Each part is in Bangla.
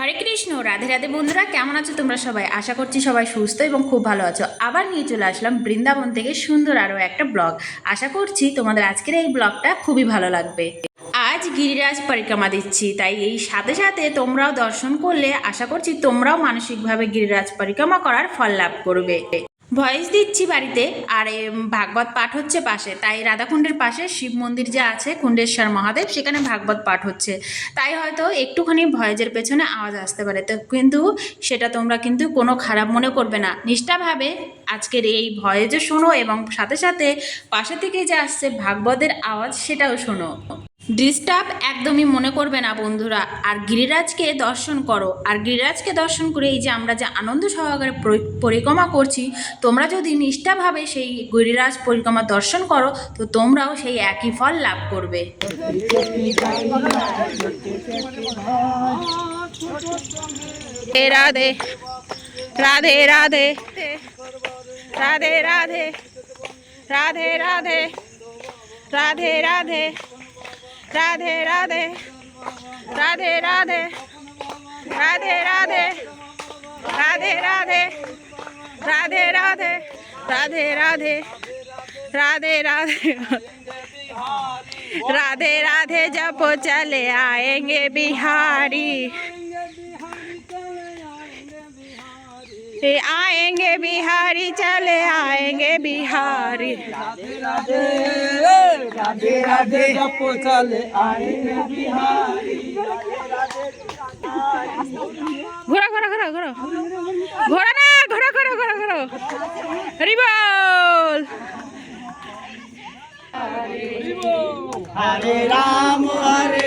হরে কৃষ্ণ, রাধে রাধে বন্ধুরা, কেমন আছো তোমরা সবাই? আশা করছি সবাই সুস্থ এবং খুব ভালো আছো। আবার নিয়ে চলে আসলাম বৃন্দাবন থেকে সুন্দর আরও একটা ব্লগ। আশা করছি তোমাদের আজকের এই ব্লগটা খুবই ভালো লাগবে। আজ গিরিরাজ পরিক্রমা দিচ্ছি, তাই এই সাথে সাথে তোমরাও দর্শন করলে আশা করছি তোমরাও মানসিকভাবে গিরিরাজ পরিক্রমা করার ফল লাভ করবে। ভয়েস দিচ্ছি বাড়িতে। আর ভাগবত পাঠ হচ্ছে পাশে। তাই রাধাকুণ্ডের পাশে শিব মন্দির যে আছে, কুণ্ডেশ্বর মহাদেব, সেখানে ভাগবত পাঠ হচ্ছে। তাই হয়তো একটুখানি ভয়েজের পেছনে আওয়াজ আসতে পারে। তো কিন্তু সেটা তোমরা কিন্তু কোনো খারাপ মনে করবে না। নিষ্ঠাভাবে আজকের এই ভয়েজও শোনো এবং সাথে সাথে পাশে থেকে যে আসছে ভাগবতের আওয়াজ, সেটাও শোনো। ডিস্টার্ব একদমই মনে করবে না বন্ধুরা আর গিরিরাজকে দর্শন করো আর গিরিরাজকে দর্শন করে এই যে আমরা যে আনন্দ সহকারে পরিক্রমা করছি তোমরা যদি নিষ্ঠাভাবে সেই গিরিরাজ পরিক্রমা দর্শন করো তো তোমরাও সেই একই ফল লাভ করবে রাধে রাধে রাধে রাধে রাধে রাধে রাধে রাধে রাধে রাধে রাধে রাধে রাধে রাধে রাধে রাধে রাধে রাধে রাধে রাধে রাধে রাধে রাধে राधे राधे जब चले आएंगे बिहारी ए, आएंगे बिहारी चले आएंगे बिहारी राधे राधे जप चले आएंगे बिहारी ঘোরা ঘোরা ঘোরা ঘোরা ঘোরা না ঘোরা ঘোরা ঘোরা ঘোরা হরিবল हरे राम हरे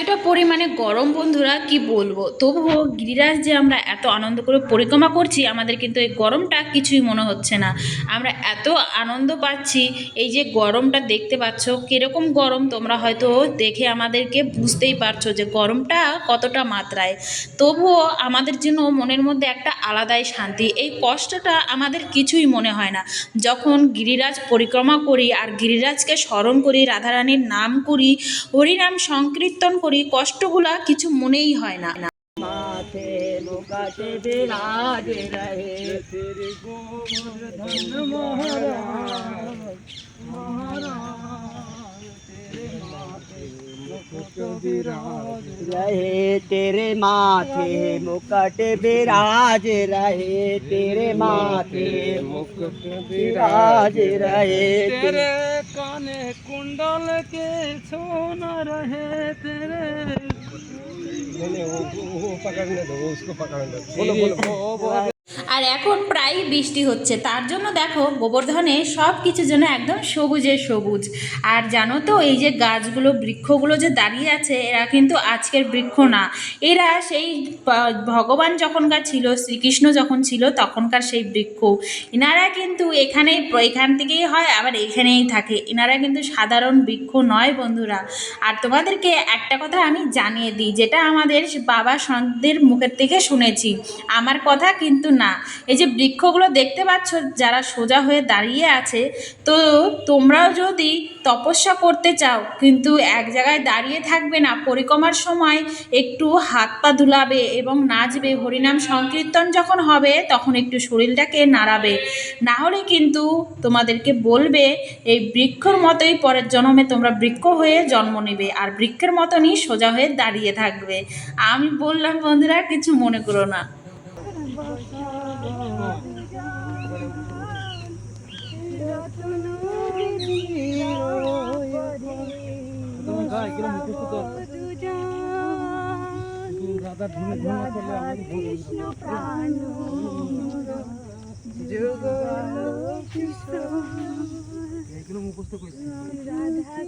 এতটা পরিমাণে গরম বন্ধুরা, কি বলব? তবুও গিরিরাজ যে আমরা এত আনন্দ করে পরিক্রমা করছি, আমাদের কিন্তু এই গরমটা কিছুই মনে হচ্ছে না। আমরা এত আনন্দ পাচ্ছি, এই যে গরমটা দেখতে পাচ্ছ, কীরকম গরম তোমরা হয়তো দেখে আমাদেরকে বুঝতেই পারছ যে গরমটা কতটা মাত্রায়। তবুও আমাদের জন্য মনের মধ্যে একটা আলাদাই শান্তি, এই কষ্টটা আমাদের কিছুই মনে হয় না। যখন গিরিরাজ পরিক্রমা করি আর গিরিরাজকে স্মরণ করি, রাধারানীর নাম করি, হরিনাম সংকীর্তন করি কষ্টগুলা কিছু মনেই হয় না। माथे रहे तेरे माथे मुकट विराज रहे तेरे माथे। मुकट विराज रहे तेरे काने कुंडल के सोना रहे तेरे। नहीं वो वो पकड़ने दो उसको पकड़ने दो बोलो बोलो আর এখন প্রায় বৃষ্টি হচ্ছে। তার জন্য দেখো গোবর্ধনে সব কিছু যেন একদম সবুজে সবুজ। আর জানো তো, এই যে গাছগুলো, বৃক্ষগুলো যে দাঁড়িয়ে আছে, এরা কিন্তু আজকের বৃক্ষ না। এরা সেই ভগবান যখনকার ছিল, শ্রীকৃষ্ণ যখন ছিল, তখনকার সেই বৃক্ষ। এনারা কিন্তু এখানেই এখান থেকেই হয়, আবার এখানেই থাকে। এনারা কিন্তু সাধারণ বৃক্ষ নয় বন্ধুরা। আর তোমাদেরকে একটা কথা আমি জানিয়ে দিই, যেটা আমাদের বাবা সন্তের মুখের থেকে শুনেছি। আমার কথা কিন্তু না এই যে বৃক্ষগুলো দেখতে পাচ্ছ, যারা সোজা হয়ে দাঁড়িয়ে আছে, তো তোমরাও যদি তপস্যা করতে চাও, কিন্তু এক জায়গায় দাঁড়িয়ে থাকবে না, পরিক্রমার সময় একটু হাত পা দুলাবে এবং নাচবে, হরিনাম সংকীর্তন যখন হবে, তখন একটু শরীরটাকে নাড়াবে। না হলে কিন্তু তোমাদেরকে বলবে, এই বৃক্ষর মতোই পরের জন্মে তোমরা বৃক্ষ হয়ে জন্ম নেবে, আর বৃক্ষের মতনই সোজা হয়ে দাঁড়িয়ে থাকবে। আমি বললাম, বন্ধুরা, কিছু মনে করো না রাধা ধুমে ধুমে করলে আমাকে কৃষ্ণ প্রাণ যুগল কৃষ্ণ এগুলো মুখস্থ করছি। রাধা